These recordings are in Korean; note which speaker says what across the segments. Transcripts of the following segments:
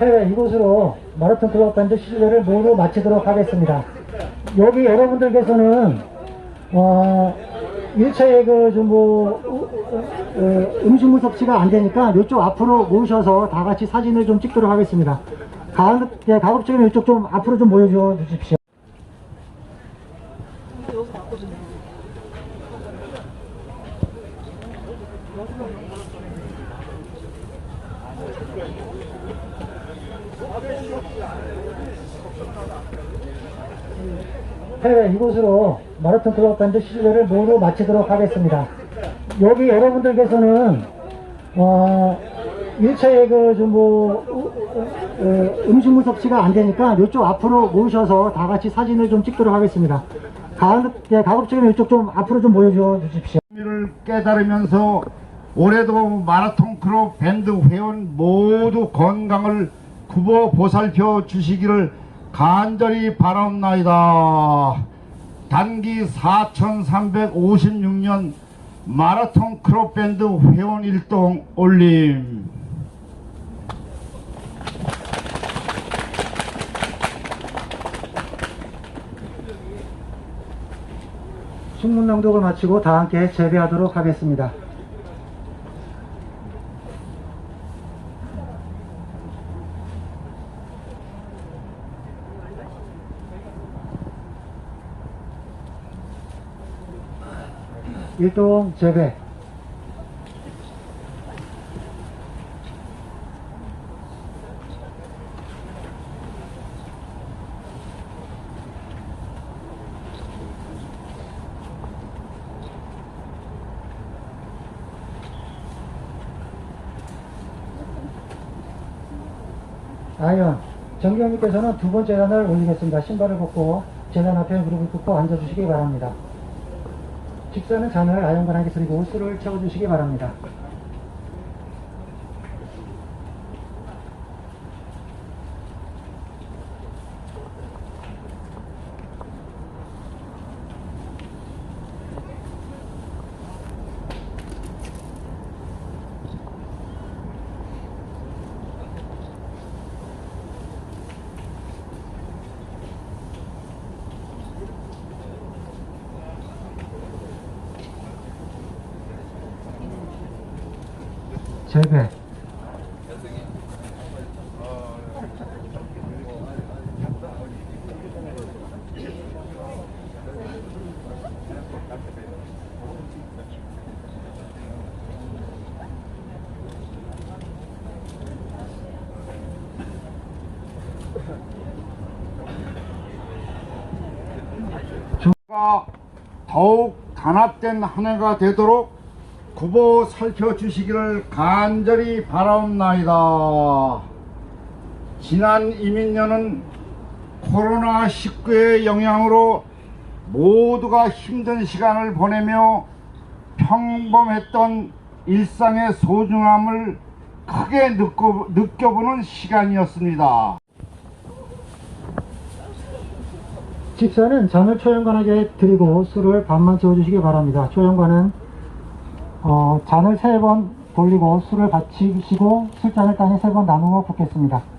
Speaker 1: 해외 이곳으로 마라톤 클럽 밴드 시즌을 모두 마치도록 하겠습니다. 여기 여러분들께서는 어, 1차에 그좀뭐 어, 음식물 섭취가 안 되니까 이쪽 앞으로 모셔서 다 같이 사진을 좀 찍도록 하겠습니다. 가급, 네, 가급적이면 이쪽 좀 앞으로 좀 모여줘 주십시오. 해외 이곳으로 마라톤 클럽 밴드 시즌을 모두 마치도록 하겠습니다. 여기 여러분들께서는 어, 1차에 그 좀뭐 어, 음식물 섭취가 안 되니까 이쪽 앞으로 모셔서 다 같이 사진을 좀 찍도록 하겠습니다. 가급, 네, 가급적이면 이쪽 좀 앞으로 좀 모여줘 주십시오.
Speaker 2: 의미를 깨달으면서 올해도 마라톤 클럽 밴드 회원 모두 건강을 굽어 보살펴 주시기를 간절히 바랍나이다. 단기 4356년 마라톤 클럽 밴드 회원 일동 올림.
Speaker 1: 식문 낭독을 마치고 다 함께 재배하도록 하겠습니다. 일동 재배 아연 정경님께서는 두 번째 단을 올리겠습니다. 신발을 벗고 재단 앞에 무릎을 꿇고 앉아주시기 바랍니다. 식사는 잔을 아연관하게 드리고 술을 채워주시기 바랍니다. 재배
Speaker 2: 가 더욱 단합된 한 해가 되도록 굽어 살펴주시기를 간절히 바라옵나이다. 지난 이민년은 코로나19의 영향으로 모두가 힘든 시간을 보내며 평범했던 일상의 소중함을 크게 느껴, 느껴보는 시간이었습니다.
Speaker 1: 식사는 잔을 초연관하게 드리고 술을 반만 채워주시기 바랍니다. 초연관은 어, 잔을 세 번 돌리고 술을 받치시고 술잔을 땅에 세 번 나누어 붓겠습니다.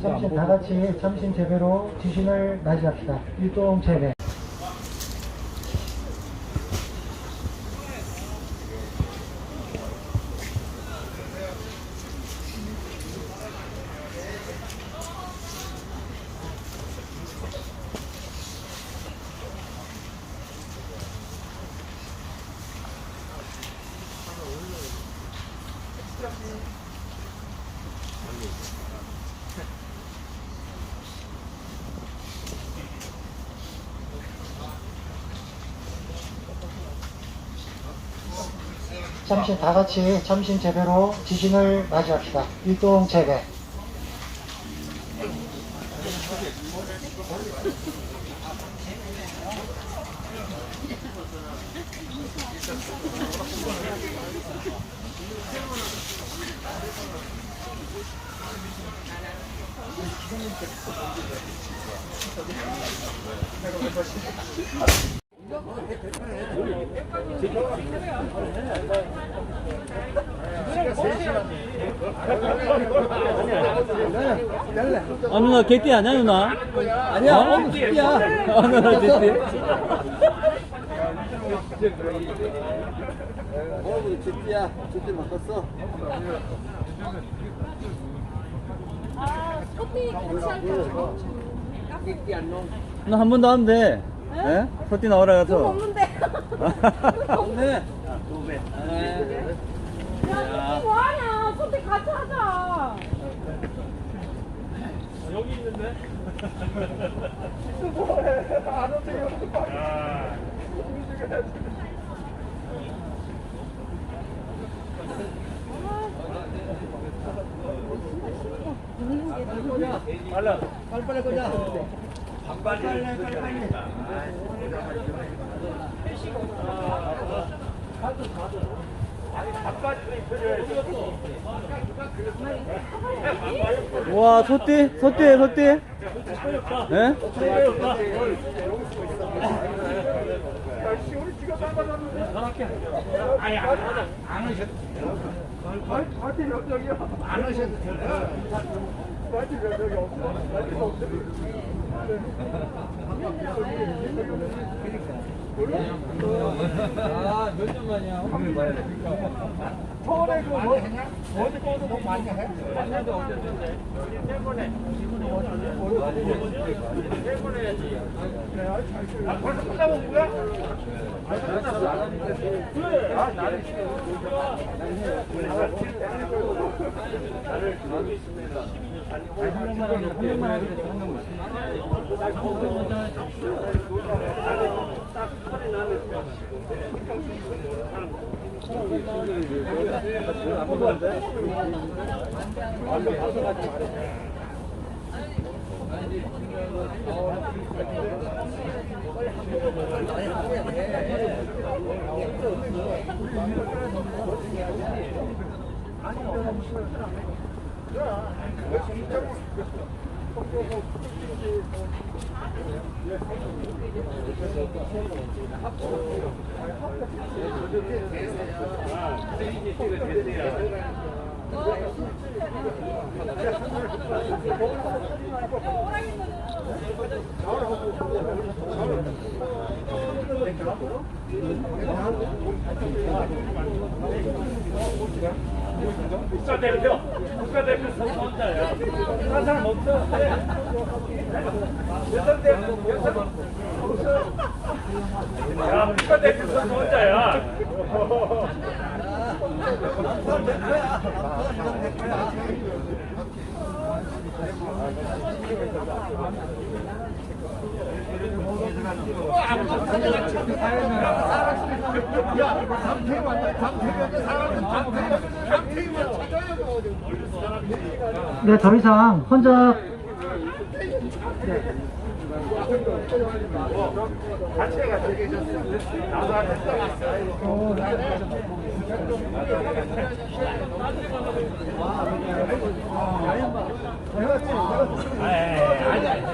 Speaker 1: 점심 다 같이 점심 재배로 지신을 맞이합시다. 일동 재배. Thank. 참신 다 같이 참신 재배로 지진을 맞이합시다. 일동 재배.
Speaker 3: 아 누나 개띠 아니야 누나? 아니야 어? 어 개띠야 아 누나 개띠? 오늘 개띠야 개띠 바꿨어 아 커피 같이 할까? 나한 번 더 하면 돼 예? 소띠 나오라 가서. 없는데. 없네. 야, 야, 뭐하냐? 소띠 같이 하자. 여기 있는데. 뭐해? 안 오세요. 빨리 빨리 꺼자 와, 소띠? 소띠, 소띠? 예? 아니, 안 오셨. 파티 면적이요? 안 하셔도 돼요. 파티 면적이 없어. 파티가 없어. 아몇년 만이야? 서울에 그 뭐, 어디 거도 너무 많이 해? 만나도 없었는데 여기 세번에 세번에 해야지 아 벌써 끝나고 온 거야? 아니, 오락인 거는 국가대표, 국가대표 선수한다. 한 사람 없어. 여성대표, 여성 없어. 야, 국가대표 선수 혼자야. 대표야.
Speaker 1: 네, 더 이상 혼자 아, 예, 예.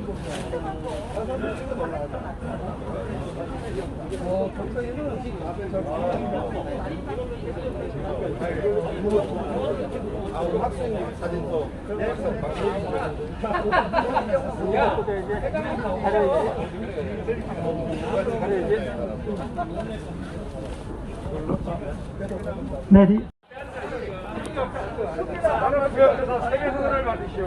Speaker 1: 네, 아, 우리 학생 네, 사진도 학생 방송. 야, 내리. 세계 선을 받으시오.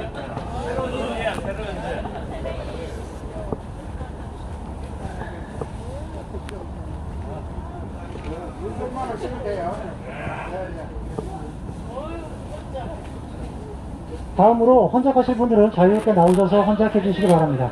Speaker 1: 새로운 인재야, 새로운 인재. 다음으로 헌작하실 분들은 자유롭게 나오셔서 헌작해 주시기 바랍니다.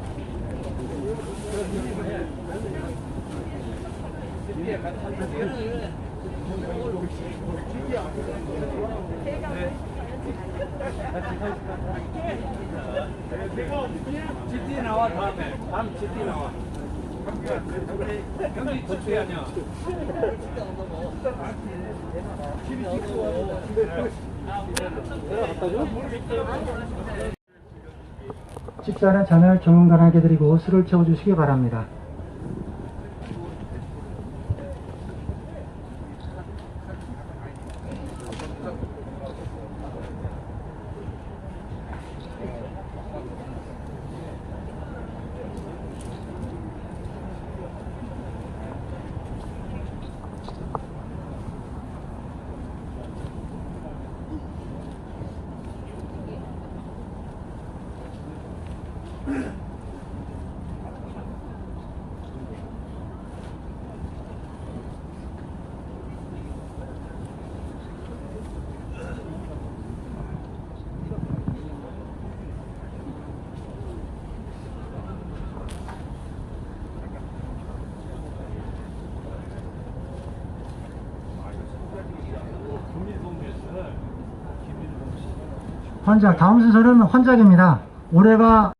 Speaker 1: GT 나와 다음에 다음 GT 나와. 경기 GT 아니야. 식사는 잔을 정원간하게 드리고 술을 채워주시기 바랍니다. 헌작, 다음 순서는 헌작입니다. 올해가